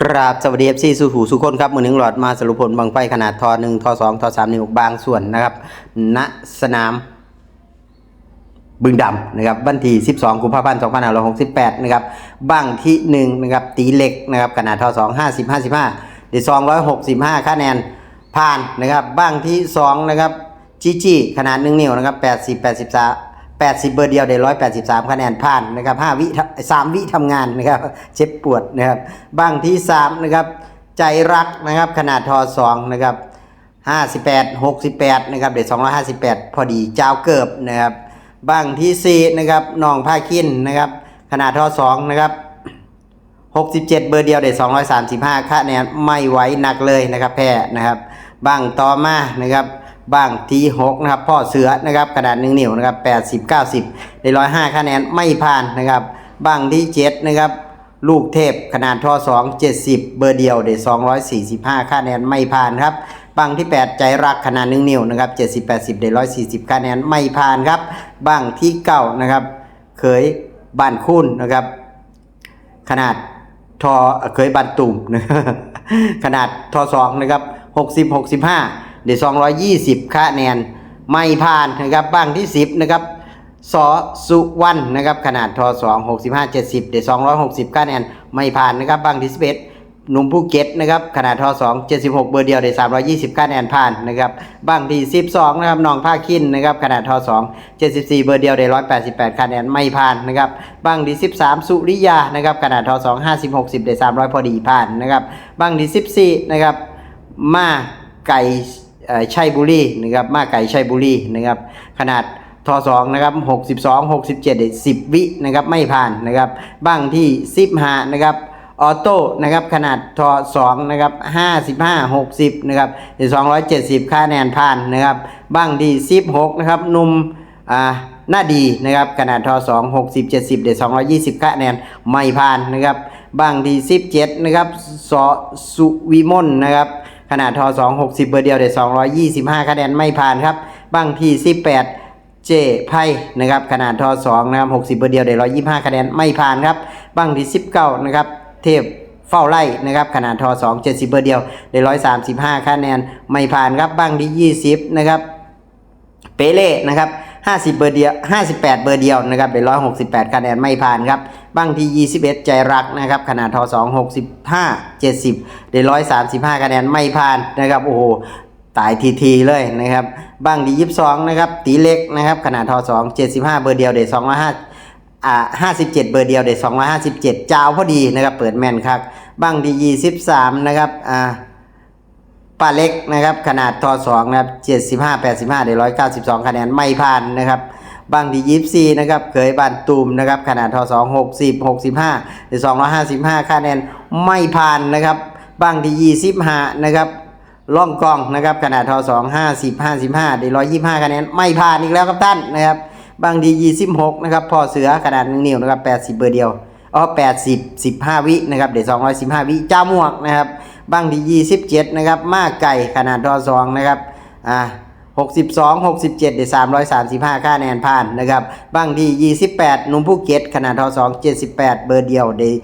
ครับสวัสดีเอฟซีสุหูสุคนครับมือหนึ่งหลอดมาสรุปผลบังไฟขนาดทอหนึ่งทอสองทอสามนิ้วบางส่วนนะครับณสนามบึงดำนะครับวันที่ 12กุมภาพันธ์2568นะครับบ้างที่ 1 นะครับ ตีเหล็กนะครับขนาดทอ2 50 55เดี๋ยว265 คะแนนผ่านนะครับบ้างที่ 2 นะครับจีจีขนาด 1 นิ้วนะครับ80 83 80 เบอร์เดียวเดี๋ยว183 คะแนนผ่านนะครับ5วิ3วิทำงานนะครับเจ็บปวดนะครับบ้างที่3นะครับใจรักนะครับขนาดทอ2นะครับ58 68นะครับเดี๋ยว258 พอดีเจ้าเกิบนะครับบ้างที่4นะครับหนองผ้าคินนะครับขนาดท่อ2นะครับ67 เบอร์เดียวเด็ด235 คะแนนไม่ไหวหนักเลยนะครับแพ้นะครับบ้างต่อมานะครับ บ้างที่6นะครับ พ่อเสือนะครับขนาด1นิ้วนะครับ80 90ได้105คะแนนไม่ผ่านนะครับ บ้างที่7นะครับลูกเทพขนาดท่อ2 70เบอร์เดียวเด็ด245คะแนนไม่ผ่านครับบ้างที่ 8 ใจรักขนาด1นิ้วนะครับ70 80ได้140คะแนนไม่ผ่านครับบ้างที่9นะครับเคยบ้านคุณนะครับ ขนาดทอเคยบันตุ่มนะขนาดทอสองนะครับหกสิบหกสิบห้า เดี๋ยวสองร้อยยี่สิบคะแนน ไม่ผ่านนะครับบ้างที่สิบนะครับสอสุวรรณนะครับขนาดทอสองหกสิบห้าเจ็ดสิบเดี๋ยวสองร้อยหกสิบคะแนน ไม่ผ่านนะครับบ้างที่สิบเอ็ดหนุ่มภูเก็ตนะครับขนาดทอสองเจ็ดสิบหกเบอร์เดียวเดือสามร้อยยี่สิบคะแนนผ่านนะครับบ้างที่สิบสองนะครับหนองผ้าคินนะครับขนาดทอสองเจ็ดสิบสี่เบอร์เดียวเดี๋ยวร้อยแปดสิบแปดคะแนนไม่ผ่านนะครับบ้างที่สิบสามสุริยานะครับขนาดทอสองห้าสิบหกสิบเดี๋ยวสามร้อยพอดีผ่านนะครับบางที่สิบสี่นะครับมาไก่ ชัยบุรีนะครับมาไก่ชัยบุรีนะครับขนาดทอสองนะครับหกสิบสองหกสิบเจ็ดสิบวินะครับไม่ผ่านนะครับบ้างที่สิบห้านะครับออโต้นะครับขนาดทอสองนะครับห้าสิบห้าหกสิบนะครับเดี๋ยวสองร้อยเจ็ดสิบค่าแนนผ่านนะครับบ้างที่สิบหกนะครับหนุ่มอ่าหน้าดีนะครับขนาดทอสองหกสิบเจ็ดสิบเดี๋ยวสองร้อยยี่สิบคะแนนไม่ผ่านนะครับบ้างที่สิบเจ็ดนะครับสอสุวิมลนะครับ ขนาดทอสองหกสิบเบอร์เดียวเดือสองร้อยยี่สิบห้าคะแนนไม่ผ่านครับบางที่สิบแปดเจไพ่นะครับขนาดทอสองนะครับหกสิบเบอร์เดียวได้ร้อยยี่ห้าคะแนนไม่ผ่านครับบางที่สิบเก้านะครับเทพเฝ้าไล่นะครับขนาดทอสองเจ็ดสิบเบอร์เดียวได้ร้อยสามสิบห้าคะแนนไม่ผ่านครับบางที่ยี่สิบนะครับเปเล่นะครับ ห้าสิบเบอร์เดียวห้าสิบแปดเบอร์เดียวนะครับได้ร้อยหกสิบแปดคะแนนไม่ผ่านครับบ้างที่ยี่สิบเอ็ดใจรักนะครับขนาดทอสองหกสิบห้าเจ็ดสิบได้ร้อยสามสิบห้าคะแนนไม่ผ่านนะครับโอ้โหตายทีทีๆเลยนะครับบ้างดียี่สองนะครับตีเล็กนะครับขนาดทอสองเจ็ดสิบห้าเบอร์เดียวเด็ดสองร้อยห้าอ่าห้าสิบเจ็ดเบอร์เดียวเด็ดสองร้อยห้าสิบเจ็ดจาพอดีนะครับเปิดแมนครับบ้างดียี่สิบสามนะครับอ่า ป้าเล็กนะครับขนาดทอสองนะครับเจ็ดสิบห้าแปดสิบห้าเด็ดร้อยเก้าสิบสองคะแนนไม่ผ่านนะครับบางดียิปซีนะครับเคยบานตูมนะครับขนาดทอสองหกสิบหกสิบห้าหรือสองร้อยห้าสิบห้าคะแนนไม่ผ่านนะครับบางดียี่สิบห้านะครับล่องกองนะครับขนาดทอสองห้าสิบห้าสิบห้าได้ร้อยยี่ห้าคะแนนไม่ผ่านอีกแล้วครับท่านนะครับบางดียี่สิบหกนะครับพอเสือขนาดหนึ่งนิ้วนะครับแปดสิบเบอร์เดียวอ๋อแปดสิบสิบห้าวินะครับเดี๋ยวสองร้อยสิบห้าวิเจ้าหมวกนะครับ บางดียี่สิบเจ็ดนะครับ มากไก่ขนาดทอสองนะครับ อ่าหกสิบสองหกสิบเจ็ดเดียสามร้อยสามสิบห้าค่าแนนผ่านนะครับ บางที่ยี่สิบแปดนุ่มภูเก็ตขนาดทอสองเจ็ดสิบแปดเบอร์เดียวเดีย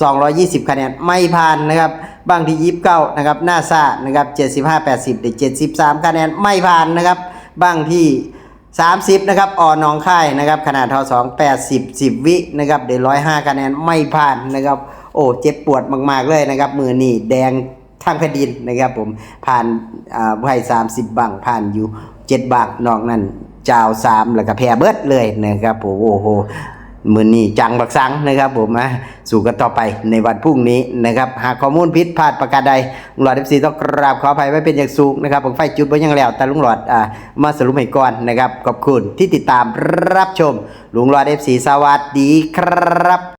สองร้อยยี่สิบคะแนนไม่ผ่านนะครับบางที่ยี่สิบเก้านะครับหน้าซ่านะครับเจ็ดสิบห้าแปดสิบเดียเจ็ดสิบสามคะแนนไม่ผ่านนะครับบางที่สามสิบนะครับอ่อนหนองค่ายนะครับขนาดทอสองแปดสิบสิบวินะครับเดียร้อยห้าคะแนนไม่ผ่านนะครับ โอ้เจ็บปวดมาก ๆ เลยนะครับ มือนี่แดงทางแผ่นดินนะครับผมผ่านอ่าไพ่สามสิบบังผ่านอยู่เจ็ดบังนอกนั้นเจ้าสามแล้วก็แพ้เบิดเลยนะครับผมโอ้โหมือนี้จังบักสังนะครับผมมาสู่กันต่อไปในวันพรุ่งนี้นะครับ หากข้อมูลผิดพลาดประการใดลุงหลอดเอฟซีต้องกราบขออภัยไว้เป็นอย่างสูงนะครับผมไฟจุดไว้ยังแล้ว แต่ลุงหลอดอ่ามาสรุปให้ก่อนนะครับ ขอบคุณที่ติดตามรับชม ลุงหลอดเอฟซีสวัสดีครับ